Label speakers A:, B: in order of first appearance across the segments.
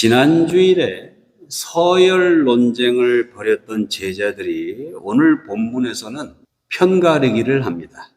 A: 지난주일에 서열 논쟁을 벌였던 제자들이 오늘 본문에서는 편가르기를 합니다.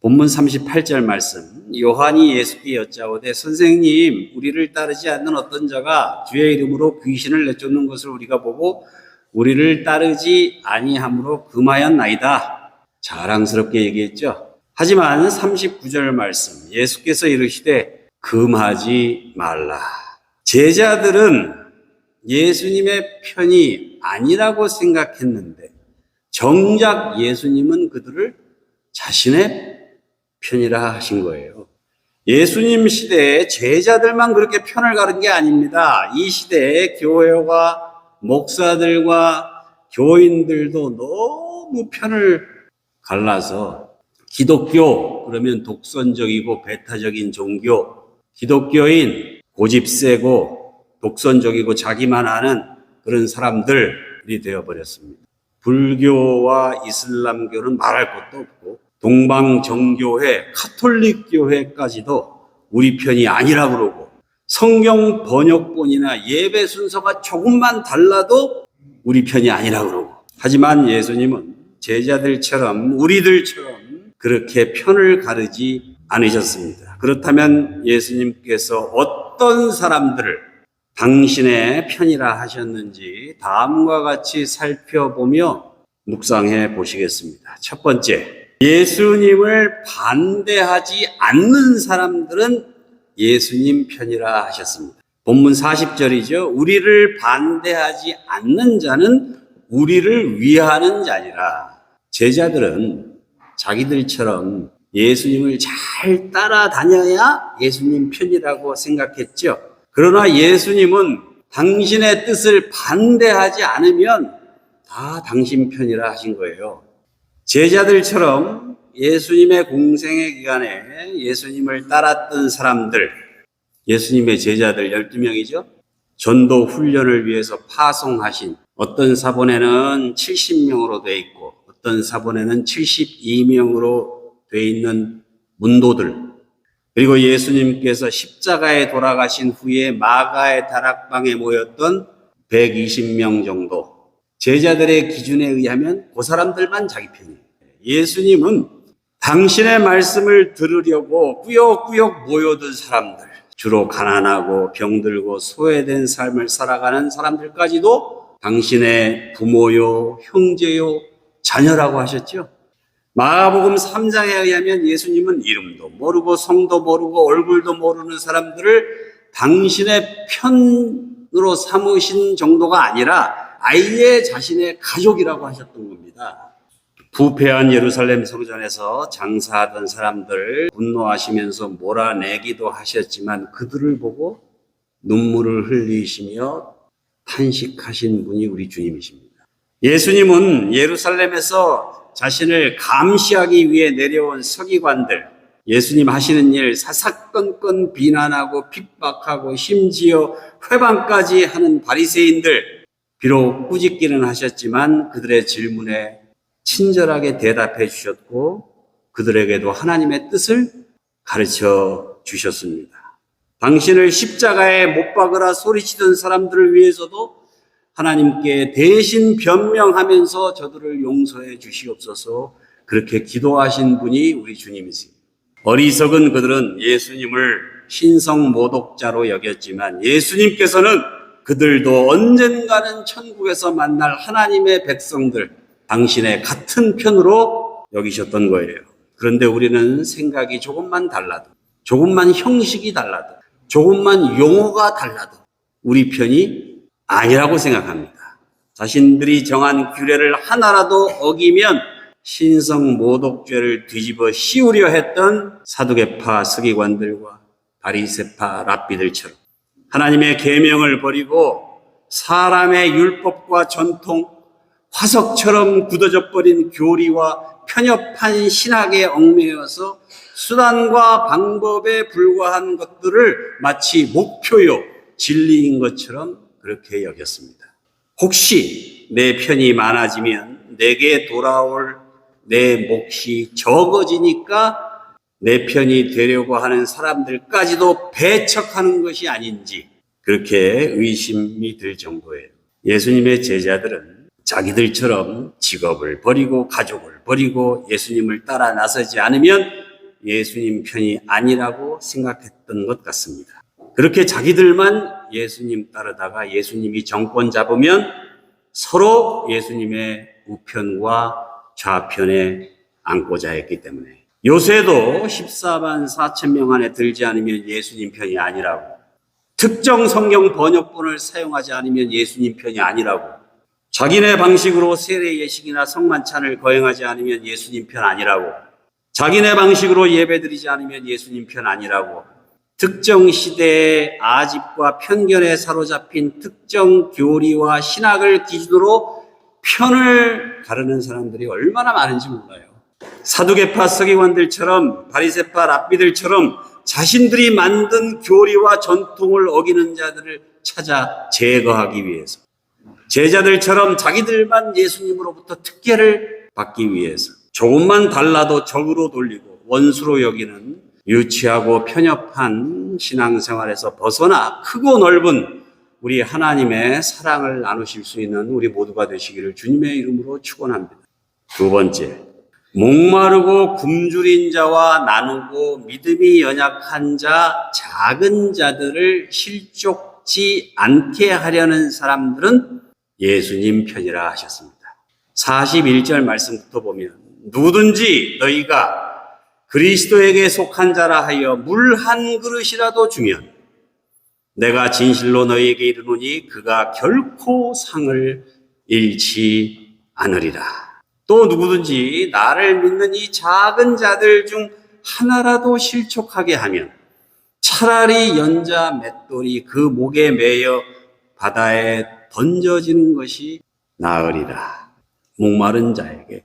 A: 본문 38절 말씀 요한이 예수께 여짜오되 선생님 우리를 따르지 않는 어떤 자가 주의 이름으로 귀신을 내쫓는 것을 우리가 보고 우리를 따르지 아니함으로 금하였나이다. 자랑스럽게 얘기했죠. 하지만 39절 말씀 예수께서 이르시되 금하지 말라. 제자들은 예수님의 편이 아니라고 생각했는데 정작 예수님은 그들을 자신의 편이라 하신 거예요. 예수님 시대에 제자들만 그렇게 편을 가른 게 아닙니다. 이 시대에 교회와 목사들과 교인들도 너무 편을 갈라서 기독교 그러면 독선적이고 배타적인 종교, 기독교인 고집 세고 독선적이고 자기만 아는 그런 사람들이 되어버렸습니다. 불교와 이슬람교는 말할 것도 없고 동방정교회, 카톨릭 교회까지도 우리 편이 아니라 그러고 성경 번역본이나 예배 순서가 조금만 달라도 우리 편이 아니라 그러고 하지만 예수님은 제자들처럼 우리들처럼 그렇게 편을 가르지 않으셨습니다. 그렇다면 예수님께서 어떤 사람들을 당신의 편이라 하셨는지 다음과 같이 살펴보며 묵상해 보시겠습니다. 첫 번째, 예수님을 반대하지 않는 사람들은 예수님 편이라 하셨습니다. 본문 40절이죠. 우리를 반대하지 않는 자는 우리를 위하는 자니라. 제자들은 자기들처럼 예수님을 잘 따라다녀야 예수님 편이라고 생각했죠. 그러나 예수님은 당신의 뜻을 반대하지 않으면 다 당신 편이라 하신 거예요. 제자들처럼 예수님의 공생의 기간에 예수님을 따랐던 사람들, 예수님의 제자들 12명이죠. 전도 훈련을 위해서 파송하신 어떤 사본에는 70명으로 돼 있고 어떤 사본에는 72명으로 돼 있는 문도들 그리고 예수님께서 십자가에 돌아가신 후에 마가의 다락방에 모였던 120명 정도 제자들의 기준에 의하면 그 사람들만 자기 편이에요. 예수님은 당신의 말씀을 들으려고 꾸역꾸역 모여든 사람들, 주로 가난하고 병들고 소외된 삶을 살아가는 사람들까지도 당신의 부모요, 형제요, 자녀라고 하셨죠. 마가복음 3장에 의하면 예수님은 이름도 모르고 성도 모르고 얼굴도 모르는 사람들을 당신의 편으로 삼으신 정도가 아니라 아예 자신의 가족이라고 하셨던 겁니다. 부패한 예루살렘 성전에서 장사하던 사람들 분노하시면서 몰아내기도 하셨지만 그들을 보고 눈물을 흘리시며 탄식하신 분이 우리 주님이십니다. 예수님은 예루살렘에서 자신을 감시하기 위해 내려온 서기관들, 예수님 하시는 일 사사건건 비난하고 핍박하고 심지어 회방까지 하는 바리새인들, 비록 꾸짖기는 하셨지만 그들의 질문에 친절하게 대답해 주셨고 그들에게도 하나님의 뜻을 가르쳐 주셨습니다. 당신을 십자가에 못 박으라 소리치던 사람들을 위해서도 하나님께 대신 변명하면서 저들을 용서해 주시옵소서 그렇게 기도하신 분이 우리 주님이세요. 어리석은 그들은 예수님을 신성 모독자로 여겼지만 예수님께서는 그들도 언젠가는 천국에서 만날 하나님의 백성들, 당신의 같은 편으로 여기셨던 거예요. 그런데 우리는 생각이 조금만 달라도, 조금만 형식이 달라도, 조금만 용어가 달라도 우리 편이 아니라고 생각합니다. 자신들이 정한 규례를 하나라도 어기면 신성 모독죄를 뒤집어 씌우려 했던 사두개파 서기관들과 바리세파 랍비들처럼 하나님의 계명을 버리고 사람의 율법과 전통, 화석처럼 굳어져 버린 교리와 편협한 신학에 얽매여서 수단과 방법에 불과한 것들을 마치 목표요, 진리인 것처럼 그렇게 여겼습니다. 혹시 내 편이 많아지면 내게 돌아올 내 몫이 적어지니까 내 편이 되려고 하는 사람들까지도 배척하는 것이 아닌지 그렇게 의심이 들 정도예요. 예수님의 제자들은 자기들처럼 직업을 버리고 가족을 버리고 예수님을 따라 나서지 않으면 예수님 편이 아니라고 생각했던 것 같습니다. 그렇게 자기들만 예수님 따르다가 예수님이 정권 잡으면 서로 예수님의 우편과 좌편에 앉고자 했기 때문에. 요새도 14만 4천 명 안에 들지 않으면 예수님 편이 아니라고. 특정 성경 번역본을 사용하지 않으면 예수님 편이 아니라고. 자기네 방식으로 세례 예식이나 성만찬을 거행하지 않으면 예수님 편 아니라고. 자기네 방식으로 예배드리지 않으면 예수님 편 아니라고 특정 시대의 아집과 편견에 사로잡힌 특정 교리와 신학을 기준으로 편을 가르는 사람들이 얼마나 많은지 몰라요. 사두개파 서기관들처럼 바리새파 랍비들처럼 자신들이 만든 교리와 전통을 어기는 자들을 찾아 제거하기 위해서 제자들처럼 자기들만 예수님으로부터 특혜를 받기 위해서 조금만 달라도 적으로 돌리고 원수로 여기는 유치하고 편협한 신앙생활에서 벗어나 크고 넓은 우리 하나님의 사랑을 나누실 수 있는 우리 모두가 되시기를 주님의 이름으로 축원합니다. 두 번째, 목마르고 굶주린 자와 나누고 믿음이 연약한 자, 작은 자들을 실족지 않게 하려는 사람들은 예수님 편이라 하셨습니다. 41절 말씀부터 보면 누구든지 너희가 그리스도에게 속한 자라 하여 물 한 그릇이라도 주면 내가 진실로 너희에게 이르노니 그가 결코 상을 잃지 않으리라. 또 누구든지 나를 믿는 이 작은 자들 중 하나라도 실족하게 하면 차라리 연자 맷돌이 그 목에 매여 바다에 던져지는 것이 나으리라. 목마른 자에게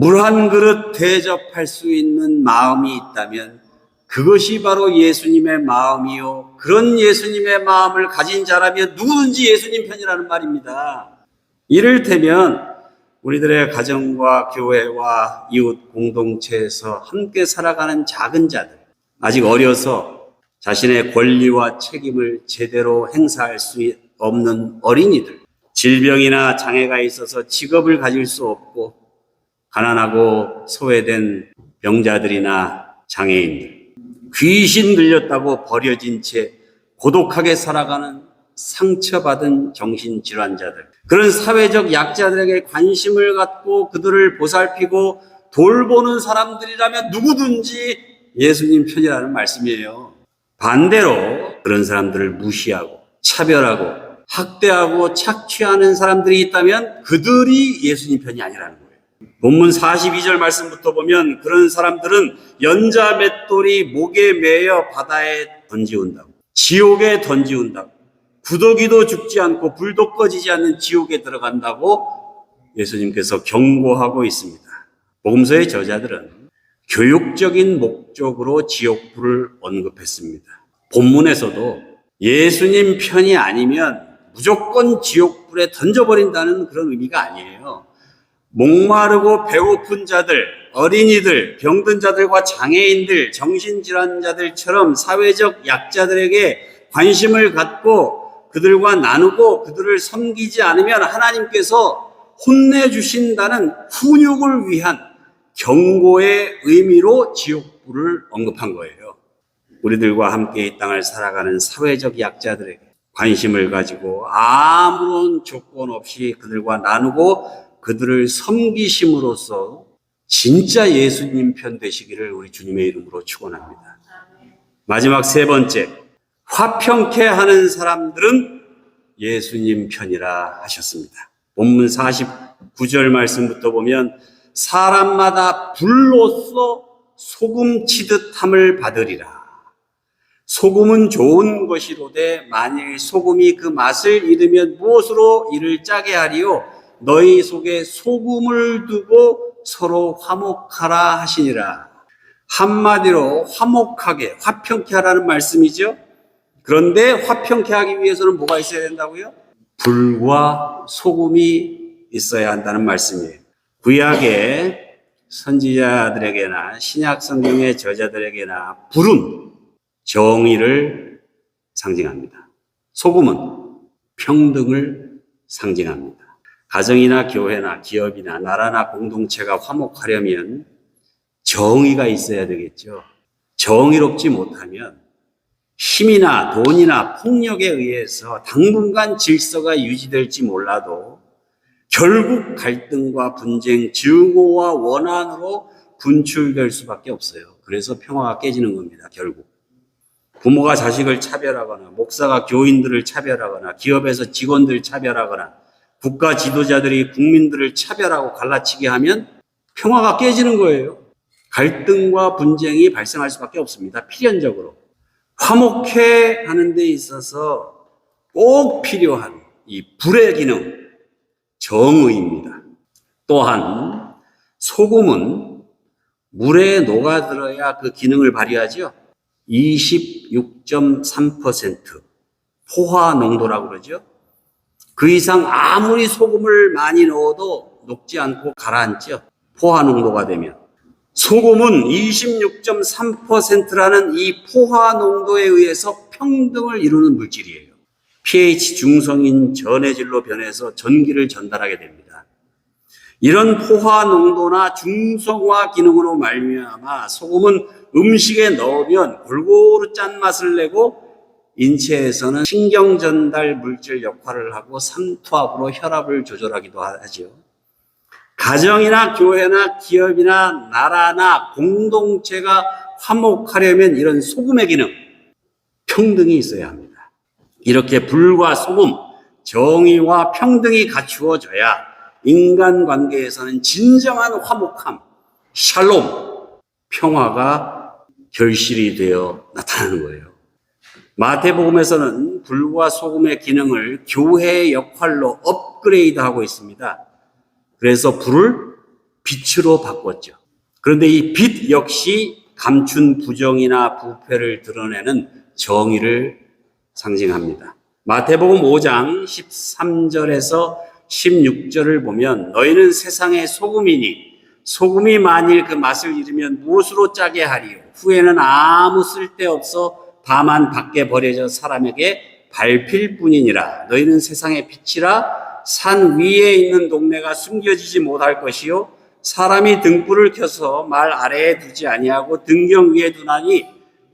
A: 물 한 그릇 대접할 수 있는 마음이 있다면 그것이 바로 예수님의 마음이요. 그런 예수님의 마음을 가진 자라면 누구든지 예수님 편이라는 말입니다. 이를테면 우리들의 가정과 교회와 이웃 공동체에서 함께 살아가는 작은 자들, 아직 어려서 자신의 권리와 책임을 제대로 행사할 수 없는 어린이들, 질병이나 장애가 있어서 직업을 가질 수 없고 가난하고 소외된 병자들이나 장애인들, 귀신 들렸다고 버려진 채 고독하게 살아가는 상처받은 정신질환자들, 그런 사회적 약자들에게 관심을 갖고 그들을 보살피고 돌보는 사람들이라면 누구든지 예수님 편이라는 말씀이에요. 반대로 그런 사람들을 무시하고 차별하고 학대하고 착취하는 사람들이 있다면 그들이 예수님 편이 아니라는 거예요. 본문 42절 말씀부터 보면 그런 사람들은 연자 맷돌이 목에 매여 바다에 던지운다고. 지옥에 던지운다고. 구더기도 죽지 않고 불도 꺼지지 않는 지옥에 들어간다고 예수님께서 경고하고 있습니다. 복음서의 저자들은 교육적인 목적으로 지옥불을 언급했습니다. 본문에서도 예수님 편이 아니면 무조건 지옥불에 던져버린다는 그런 의미가 아니에요. 목마르고 배고픈 자들, 어린이들, 병든 자들과 장애인들, 정신질환자들처럼 사회적 약자들에게 관심을 갖고 그들과 나누고 그들을 섬기지 않으면 하나님께서 혼내주신다는 훈육을 위한 경고의 의미로 지옥불을 언급한 거예요. 우리들과 함께 이 땅을 살아가는 사회적 약자들에게 관심을 가지고 아무런 조건 없이 그들과 나누고 그들을 섬기심으로써 진짜 예수님 편 되시기를 우리 주님의 이름으로 축원합니다. 마지막 세 번째, 화평케 하는 사람들은 예수님 편이라 하셨습니다. 본문 49절 말씀부터 보면 사람마다 불로써 소금 치듯함을 받으리라. 소금은 좋은 것이로되 만일 소금이 그 맛을 잃으면 무엇으로 이를 짜게 하리요? 너희 속에 소금을 두고 서로 화목하라 하시니라. 한마디로 화목하게, 화평케 하라는 말씀이죠. 그런데 화평케 하기 위해서는 뭐가 있어야 된다고요? 불과 소금이 있어야 한다는 말씀이에요. 구약의 선지자들에게나 신약 성경의 저자들에게나 불은 정의를 상징합니다. 소금은 평등을 상징합니다. 가정이나 교회나 기업이나 나라나 공동체가 화목하려면 정의가 있어야 되겠죠. 정의롭지 못하면 힘이나 돈이나 폭력에 의해서 당분간 질서가 유지될지 몰라도 결국 갈등과 분쟁, 증오와 원한으로 분출될 수밖에 없어요. 그래서 평화가 깨지는 겁니다, 결국. 부모가 자식을 차별하거나, 목사가 교인들을 차별하거나, 기업에서 직원들 차별하거나, 국가 지도자들이 국민들을 차별하고 갈라치게 하면 평화가 깨지는 거예요. 갈등과 분쟁이 발생할 수밖에 없습니다. 필연적으로. 화목해 하는 데 있어서 꼭 필요한 이 불의 기능, 정의입니다. 또한 소금은 물에 녹아들어야 그 기능을 발휘하죠. 26.3% 포화 농도라고 그러죠. 그 이상 아무리 소금을 많이 넣어도 녹지 않고 가라앉죠. 포화 농도가 되면. 소금은 26.3%라는 이 포화 농도에 의해서 평등을 이루는 물질이에요. pH 중성인 전해질로 변해서 전기를 전달하게 됩니다. 이런 포화 농도나 중성화 기능으로 말미암아 소금은 음식에 넣으면 골고루 짠맛을 내고 인체에서는 신경 전달 물질 역할을 하고 삼투압으로 혈압을 조절하기도 하지요. 가정이나 교회나 기업이나 나라나 공동체가 화목하려면 이런 소금의 기능, 평등이 있어야 합니다. 이렇게 불과 소금, 정의와 평등이 갖추어져야 인간 관계에서는 진정한 화목함, 샬롬, 평화가 결실이 되어 나타나는 거예요. 마태복음에서는 불과 소금의 기능을 교회의 역할로 업그레이드하고 있습니다. 그래서 불을 빛으로 바꿨죠. 그런데 이 빛 역시 감춘 부정이나 부패를 드러내는 정의를 상징합니다. 마태복음 5장 13절에서 16절을 보면 너희는 세상의 소금이니 소금이 만일 그 맛을 잃으면 무엇으로 짜게 하리요 후에는 아무 쓸데없어 다만 밖에 버려져 사람에게 밟힐 뿐이니라. 너희는 세상의 빛이라 산 위에 있는 동네가 숨겨지지 못할 것이요. 사람이 등불을 켜서 말 아래에 두지 아니하고 등경 위에 두나니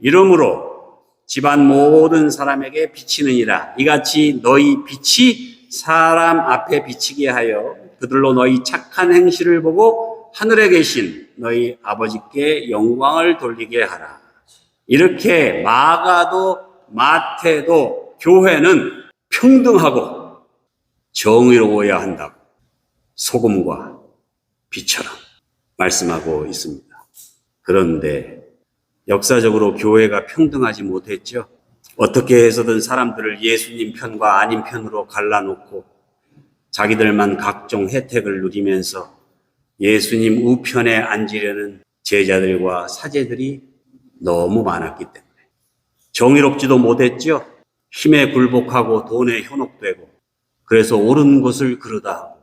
A: 이러므로 집안 모든 사람에게 비치느니라. 이같이 너희 빛이 사람 앞에 비치게 하여 그들로 너희 착한 행실을 보고 하늘에 계신 너희 아버지께 영광을 돌리게 하라 이렇게 마가도 마태도 교회는 평등하고 정의로워야 한다고 소금과 빛처럼 말씀하고 있습니다. 그런데 역사적으로 교회가 평등하지 못했죠. 어떻게 해서든 사람들을 예수님 편과 아닌 편으로 갈라놓고 자기들만 각종 혜택을 누리면서 예수님 우편에 앉으려는 제자들과 사제들이 너무 많았기 때문에 정의롭지도 못했죠. 힘에 굴복하고 돈에 현혹되고 그래서 옳은 것을 그르다 하고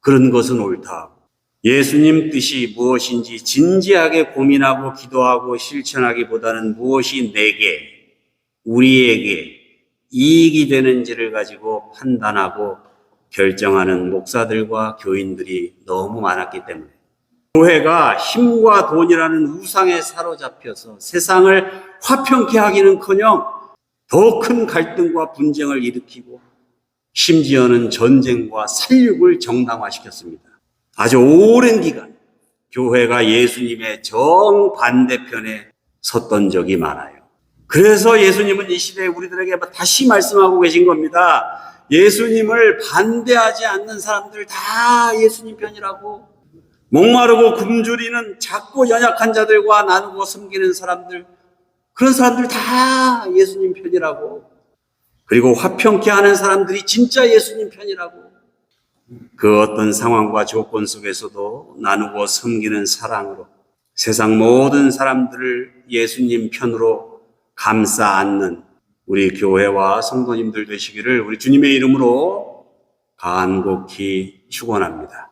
A: 그런 것은 옳다 하고 예수님 뜻이 무엇인지 진지하게 고민하고 기도하고 실천하기보다는 무엇이 내게 우리에게 이익이 되는지를 가지고 판단하고 결정하는 목사들과 교인들이 너무 많았기 때문에 교회가 힘과 돈이라는 우상에 사로잡혀서 세상을 화평케 하기는커녕 더 큰 갈등과 분쟁을 일으키고 심지어는 전쟁과 살육을 정당화시켰습니다. 아주 오랜 기간 교회가 예수님의 정반대편에 섰던 적이 많아요. 그래서 예수님은 이 시대에 우리들에게 다시 말씀하고 계신 겁니다. 예수님을 반대하지 않는 사람들 다 예수님 편이라고 목마르고 굶주리는 작고 연약한 자들과 나누고 섬기는 사람들 그런 사람들 다 예수님 편이라고 그리고 화평케 하는 사람들이 진짜 예수님 편이라고 그 어떤 상황과 조건 속에서도 나누고 섬기는 사랑으로 세상 모든 사람들을 예수님 편으로 감싸 안는 우리 교회와 성도님들 되시기를 우리 주님의 이름으로 간곡히 축원합니다.